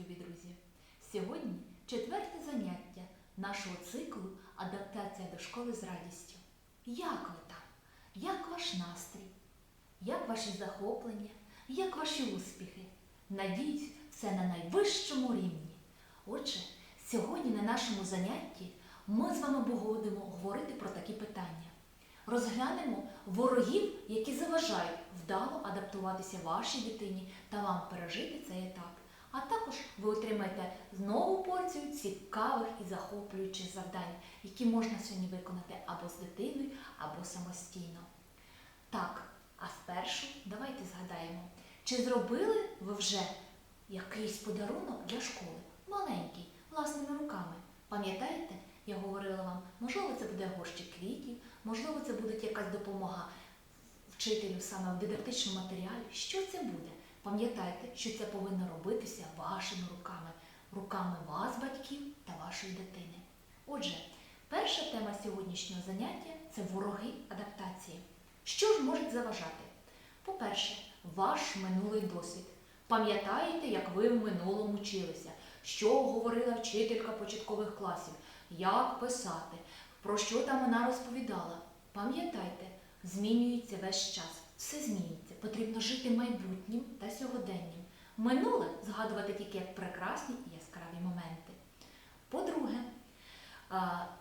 любі друзі! Сьогодні четверте заняття нашого циклу Адаптація до школи з радістю. Як ви там? Як ваш настрій? Як ваші захоплення? Як ваші успіхи? Надіюсь, все на найвищому рівні. Отже, сьогодні на нашому занятті ми з вами будемо говорити про такі питання. Розглянемо ворогів, які заважають вдало адаптуватися вашій дитині та вам пережити цей етап. А також ви отримаєте знову порцію цікавих і захоплюючих завдань, які можна сьогодні виконати або з дитиною, або самостійно. Так, а спершу давайте згадаємо, чи зробили ви вже якийсь подарунок для школи? Маленький, власними руками. Пам'ятаєте, я говорила вам, можливо, це буде горщик квітів, можливо, це буде якась допомога вчителю саме в дидактичному матеріалі. Що це буде? Пам'ятайте, що це повинно робитися вашими руками, руками вас, батьків та вашої дитини. Отже, перша тема сьогоднішнього заняття це вороги адаптації. Що ж можуть заважати? По-перше, ваш минулий досвід. Пам'ятаєте, як ви в минулому вчилися, що говорила вчителька початкових класів, як писати, про що там вона розповідала. Пам'ятайте, змінюється весь час, все змінюється. Потрібно жити майбутнім та сьогоденням. Минуле згадувати тільки як прекрасні і яскраві моменти. По-друге,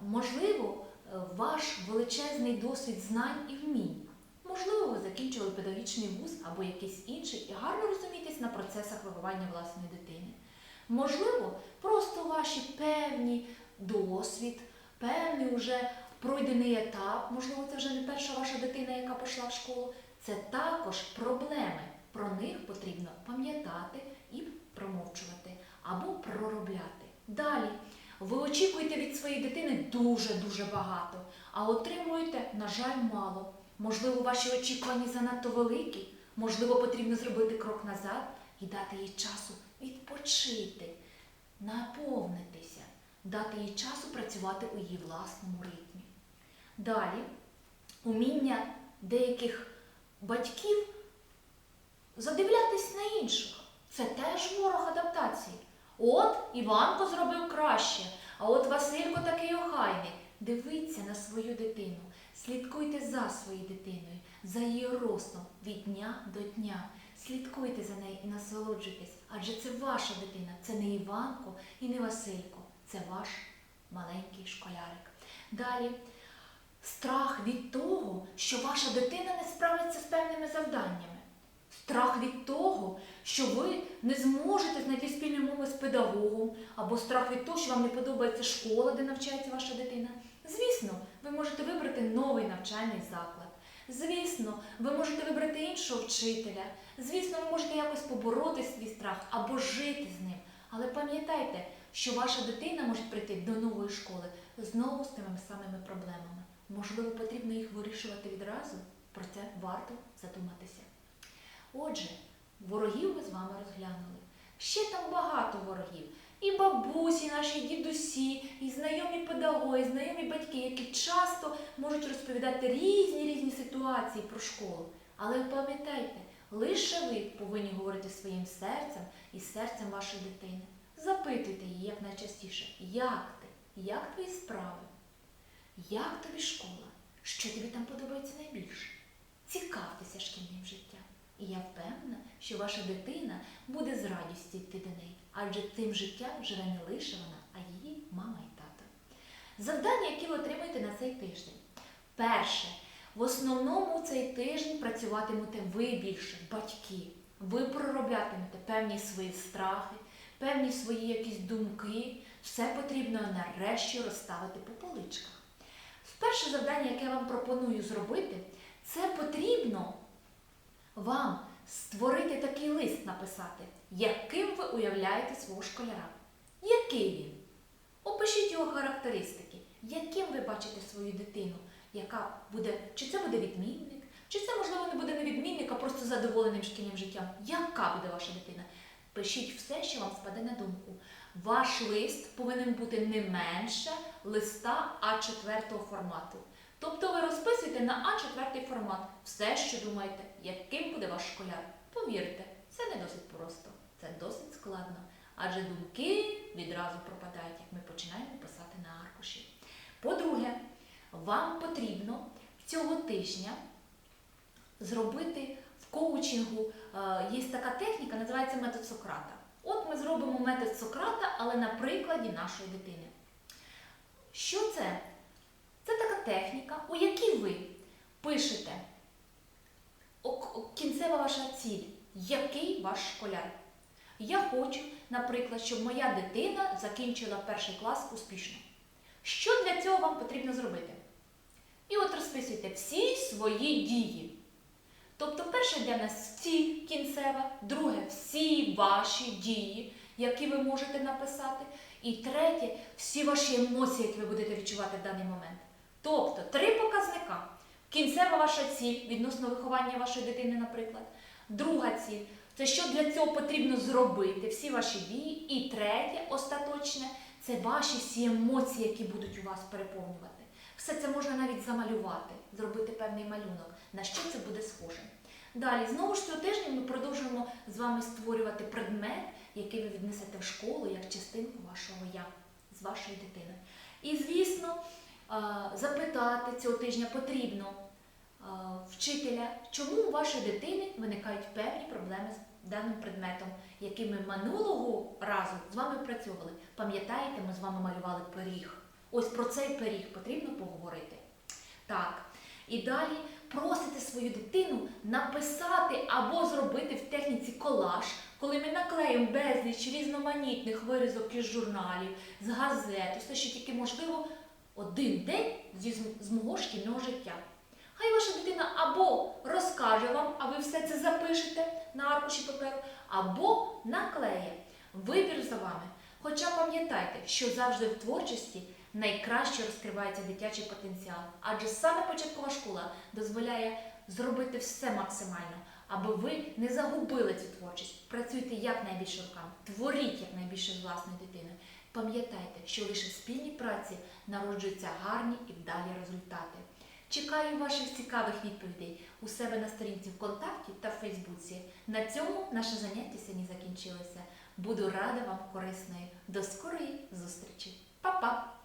можливо, е, ваш величезний досвід знань і вмінь. Можливо, ви закінчили педагогічний вуз або якийсь інший і гарно розумієтесь на процесах виховання власної дитини. Можливо, просто ваші певні досвід, певний вже пройдений етап, можливо, це вже не перша ваша дитина, яка пішла в школу. Це також проблеми. Про них потрібно пам'ятати і промовчувати або проробляти. Далі. Ви очікуєте від своєї дитини дуже-дуже багато, а отримуєте, на жаль, мало. Можливо, ваші очікування занадто великі, можливо, потрібно зробити крок назад і дати їй часу відпочити, наповнитися, дати їй часу працювати у її власному ритмі. Далі, уміння деяких батьків задивлятись на інших. Це теж ворог адаптації. От Іванко зробив краще, а от Василько такий охайний. Дивіться на свою дитину, слідкуйте за своєю дитиною, за її ростом від дня до дня. Слідкуйте за нею і насолоджуйтесь, адже це ваша дитина, це не Іванко і не Василько, це ваш маленький школярик. Далі страх від того, що ваша дитина не справиться з певними завданнями. Страх від того, що ви не зможете знайти спільну мову з педагогом, або страх від того, що вам не подобається школа, де навчається ваша дитина. Звісно, ви можете вибрати новий навчальний заклад. Звісно, ви можете вибрати іншого вчителя. Звісно, ви можете якось побороти свій страх або жити з ним. Але пам'ятайте, що ваша дитина може прийти до нової школи знову з тими самими проблемами. Можливо, потрібно їх вирішувати відразу. Про це варто задуматися. Отже, ворогів ми з вами розглянули. Ще там багато ворогів. І бабусі, наші і дідусі, і знайомі педагоги, і знайомі батьки, які часто можуть розповідати різні різні ситуації про школу. Але пам'ятайте, лише ви повинні говорити своїм серцем і серцем вашої дитини. Запитуйте її якнайчастіше, як ти, як твої справи, як тобі школа, що тобі там подобається найбільше. Цікавтеся шкільним життям. І я впевнена, що ваша дитина буде з радістю йти до неї, адже цим життям живе не лише вона, а її мама і тато. Завдання, які ви отримаєте на цей тиждень. Перше, в основному цей тиждень працюватимете ви більше, батьки. Ви пророблятимете певні свої страхи, певні свої якісь думки. Все потрібно нарешті розставити по поличках. Перше завдання, яке я вам пропоную зробити, це потрібно вам створити такий лист написати, яким ви уявляєте свого школяра. Який він? Опишіть його характеристики, яким ви бачите свою дитину, яка буде, чи це буде відмінник, чи це, можливо, не буде не відмінник, а просто задоволеним шкільним життям. Яка буде ваша дитина? Пишіть все, що вам спаде на думку. Ваш лист повинен бути не менше листа А4 формату. Тобто ви розписуєте на А4 формат все, що думаєте, яким буде ваш школяр. Повірте, це не досить просто, це досить складно. адже думки відразу пропадають, як ми починаємо писати на аркуші. По-друге, вам потрібно цього тижня зробити в коучингу. е, Є така техніка, називається метод Сократа. От ми зробимо метод Сократа, але на прикладі нашої дитини. Що це? Це така техніка, у якій ви пишете кінцева ваша ціль, який ваш школяр. Я хочу, наприклад, щоб моя дитина закінчила перший клас успішно. Що для цього вам потрібно зробити? І от розписуйте всі свої дії. Тобто, перше в нас ціль кінцева, друге всі ваші дії, які ви можете написати. І третє всі ваші емоції, які ви будете відчувати в даний момент. Тобто три показника. Кінцева ваша ціль відносно виховання вашої дитини, наприклад. Друга ціль це що для цього потрібно зробити, всі ваші дії. І третє, остаточне, це ваші всі емоції, які будуть у вас переповнювати. Все це можна навіть замалювати, зробити певний малюнок, на що це буде схоже. Далі, знову ж цього тижня ми продовжуємо з вами створювати предмет, який ви віднесете в школу як частинку вашого я з вашої дитини. І, звісно, запитати цього тижня потрібно вчителя, чому у вашої дитини виникають певні проблеми з даним предметом, який ми минулого разу з вами працювали. Пам'ятаєте, ми з вами малювали пиріг. Ось про цей пиріг потрібно поговорити. Так. І далі просите свою дитину написати або зробити в техніці колаж, коли ми наклеїмо безліч різноманітних вирізок із журналів, з газет, все, що тільки можливо, один день з мого шкільного життя. Хай ваша дитина або розкаже вам, а ви все це запишете на аркуші паперу, або наклеє. Вибір за вами. Хоча пам'ятайте, що завжди в творчості найкраще розкривається дитячий потенціал, адже саме початкова школа дозволяє зробити все максимально, аби ви не загубили цю творчість. Працюйте якнайбільше руками, творіть якнайбільше з власної дитини. Пам'ятайте, що лише в спільній праці народжуються гарні і вдалі результати. Чекаю ваших цікавих відповідей у себе на сторінці ВКонтакті та в Фейсбуці. На цьому наше заняття сьогодні закінчилося. Буду рада вам корисної. До скорої зустрічі. Па-па!